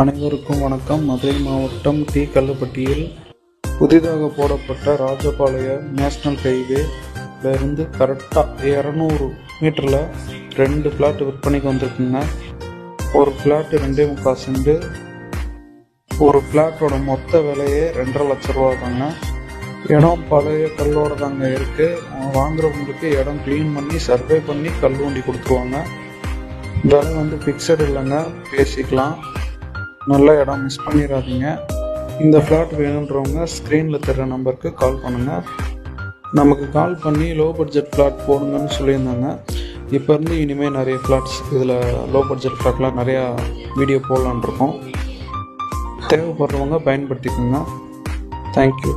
அனைவருக்கும் வணக்கம். மதுரை மாவட்டம் டி. கல்லுப்பட்டியில் புதிதாக போடப்பட்ட ராஜபாளையம் நேஷ்னல் ஹைவே இருந்து கரெக்டாக இரநூறு மீட்டரில் ரெண்டு ஃப்ளாட் விற்பனைக்கு வந்திருக்குங்க. ஒரு ஃப்ளாட்டு ரெண்டே முக்கால் செண்டு ஒரு ஃப்ளாட்டோட மொத்த விலையே ரெண்டரை லட்ச ரூபா தாங்க இடம் பழைய கல்லோட தாங்க இருக்குது வாங்குறவங்களுக்கு இடம் க்ளீன் பண்ணி சர்வே பண்ணி கல் ஊண்டி கொடுத்துருவாங்க. விலை வந்து ஃபிக்ஸட் இல்லைங்க. பேசிக்கலாம். நல்ல இடம் மிஸ் பண்ணிடாதீங்க. இந்த ஃப்ளாட் வேணுன்றவங்க ஸ்க்ரீனில் தர்ற நம்பருக்கு கால் பண்ணுங்கள் நமக்கு கால் பண்ணி லோ பட்ஜெட் ஃப்ளாட் போடுங்கன்னு சொல்லியிருந்தாங்க. இப்போ இருந்து இனிமேல் நிறைய ஃப்ளாட்ஸ் இதில் லோ பட்ஜெட் ஃப்ளாட்லாம் நிறையா வீடியோ போடலான் இருக்கோம். தேவைப்படுறவங்க பயன்படுத்திக்கோங்க. தேங்க்யூ